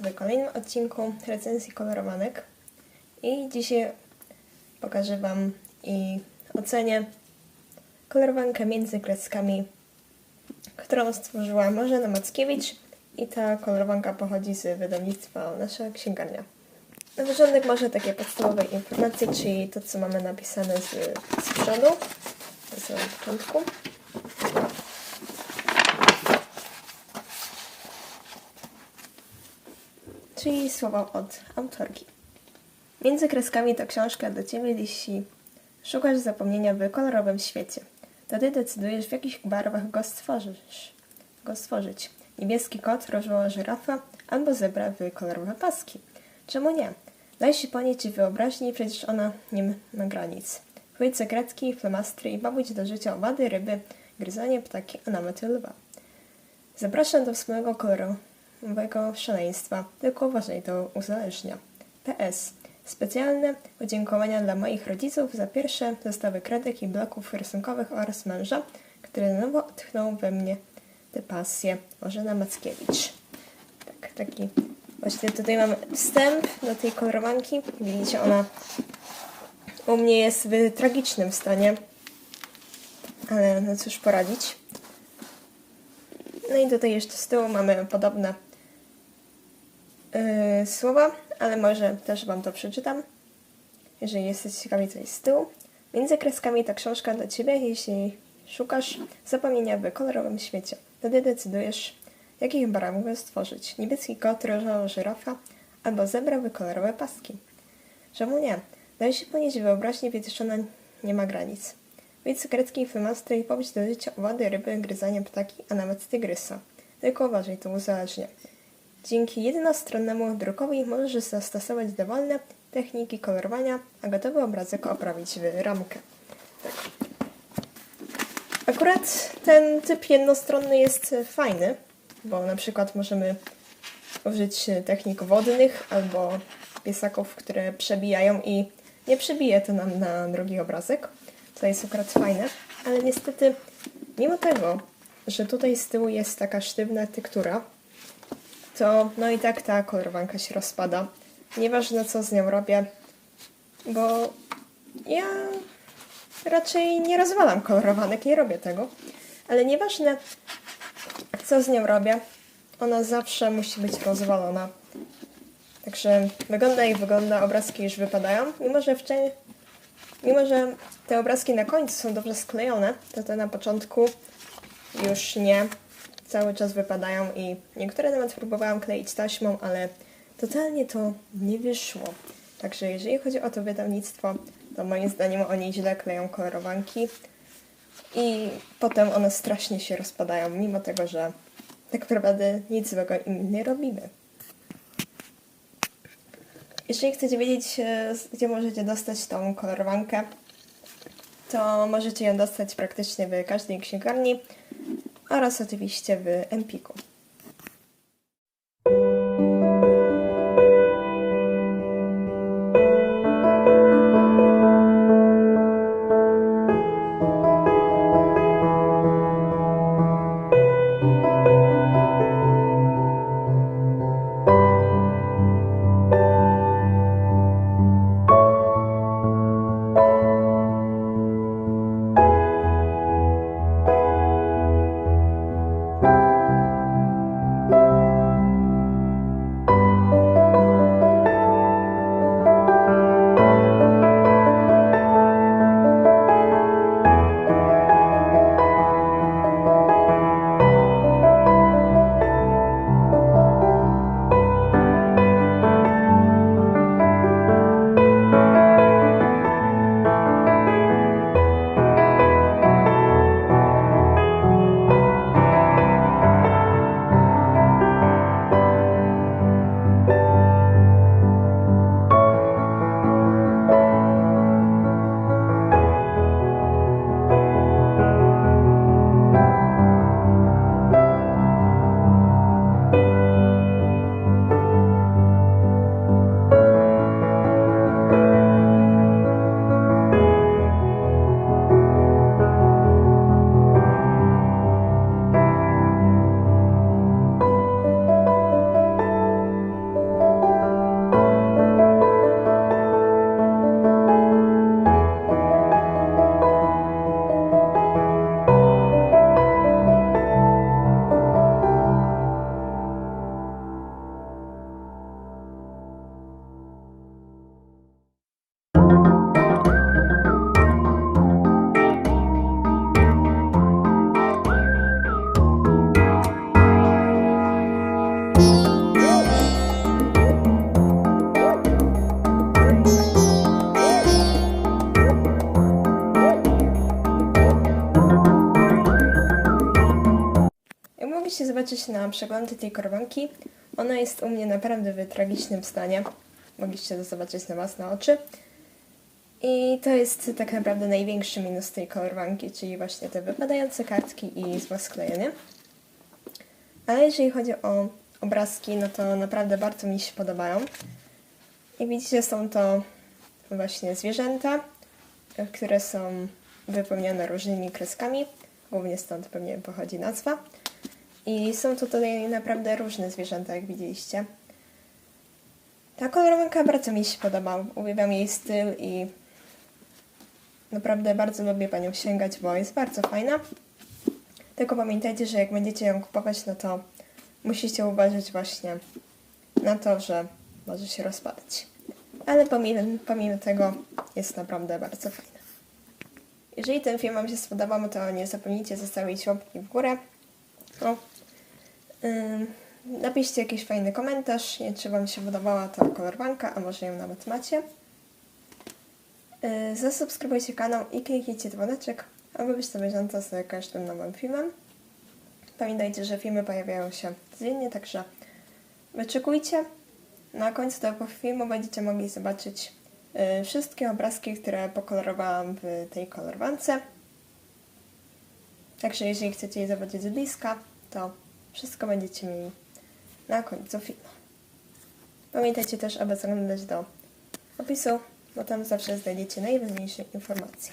W kolejnym odcinku recenzji kolorowanek i dzisiaj pokażę Wam i ocenię kolorowankę między kreskami, którą stworzyła Marzena Mackiewicz i ta kolorowanka pochodzi z wydawnictwa Nasza Księgarnia. Na początek może takie podstawowe informacje, czyli to co mamy napisane z, z przodu, samym początku. Czyli słowa od autorki. Między kreskami to książka do Ciebie, jeśli szukasz zapomnienia w kolorowym świecie. To Ty decydujesz, w jakich barwach go stworzysz. Go stworzyć. Niebieski kot, różowa żyrafa albo zebra w kolorowe paski. Czemu nie? Daj się ponieść wyobraźni, przecież ona nie ma granic. Chwyć kredki, flamastry i bawić do życia owady, ryby, gryzanie, ptaki, a nawet lwa. Zapraszam do wspólnego koloru nowego szaleństwa, tylko uważaj, to uzależnia. PS. Specjalne podziękowania dla moich rodziców za pierwsze zestawy kredek i bloków rysunkowych oraz męża, który na nowo odtchnął we mnie tę pasję. Marzena Mackiewicz. Tak, taki właśnie tutaj mamy wstęp do tej kolorowanki. Widzicie, ona u mnie jest w tragicznym stanie, ale no cóż poradzić. No i tutaj jeszcze z tyłu mamy podobne yy, słowa, ale może też Wam to przeczytam, jeżeli jesteście ciekawi, co jest z tyłu. Między kreskami ta książka dla Ciebie, jeśli szukasz zapomnienia w kolorowym świecie. Wtedy decydujesz, jakich mogę stworzyć. Niebieski kot, różowa żyrafa albo zebrały kolorowe paski. Czemu nie? Daj się ponieść wyobraźnię, przecież ona nie ma granic. Wyjdź greckiej flymastry i powiedz do życia owady, ryby, gryzanie ptaki, a nawet tygrysa. Tylko uważaj, to uzależnia. Dzięki jednostronnemu drukowi możesz zastosować dowolne techniki kolorowania, a gotowy obrazek oprawić w ramkę. Tak. Akurat ten typ jednostronny jest fajny, bo na przykład możemy użyć technik wodnych albo piesaków, które przebijają i nie przebije to nam na drugi obrazek. To jest akurat fajne, ale niestety mimo tego, że tutaj z tyłu jest taka sztywna tektura, to no i tak ta kolorowanka się rozpada. Nieważne co z nią robię, bo ja raczej nie rozwalam kolorowanek, nie robię tego. Ale nieważne co z nią robię, ona zawsze musi być rozwalona. Także wygląda jak wygląda, obrazki już wypadają. Mimo, że wcześniej, mimo, że te obrazki na końcu są dobrze sklejone, to te na początku już nie cały czas wypadają i niektóre nawet próbowałam kleić taśmą, ale totalnie to nie wyszło. Także jeżeli chodzi o to wydawnictwo, to moim zdaniem oni źle kleją kolorowanki i potem one strasznie się rozpadają, mimo tego, że tak naprawdę nic złego im nie robimy. Jeżeli chcecie wiedzieć, e, gdzie możecie dostać tą kolorowankę, to możecie ją dostać praktycznie w każdej księgarni oraz oczywiście w Empiku. Zobaczyć na przeglądy tej kolorwanki. Ona jest u mnie naprawdę w tragicznym stanie. Mogliście to zobaczyć na własne oczy. I to jest tak naprawdę największy minus tej kolorwanki, czyli właśnie te wypadające kartki i złe sklejenie. Ale jeżeli chodzi o obrazki, no to naprawdę bardzo mi się podobają. Jak widzicie, są to właśnie zwierzęta, które są wypełnione różnymi kreskami. Głównie stąd pewnie pochodzi nazwa. I są tutaj naprawdę różne zwierzęta, jak widzieliście. Ta kolorowanka bardzo mi się podoba. Uwielbiam jej styl i naprawdę bardzo lubię panią sięgać, bo jest bardzo fajna. Tylko pamiętajcie, że jak będziecie ją kupować, no to musicie uważać właśnie na to, że może się rozpadać. Ale pomimo, pomimo tego jest naprawdę bardzo fajna. Jeżeli ten film Wam się spodobał, to nie zapomnijcie zostawić łapki w górę. Napiszcie jakiś fajny komentarz, czy Wam się podobała ta kolorwanka, a może ją nawet macie. Yy, zasubskrybujcie kanał i kliknijcie dzwoneczek, aby być na bieżąco z każdym nowym filmem. Pamiętajcie, że filmy pojawiają się codziennie, także wyczekujcie. Na końcu tego filmu będziecie mogli zobaczyć y, wszystkie obrazki, które pokolorowałam w tej kolorwance. Także jeżeli chcecie je zobaczyć z bliska, to wszystko będziecie mieli na końcu filmu. Pamiętajcie też, aby zaglądać do opisu, bo tam zawsze znajdziecie najważniejsze informacje.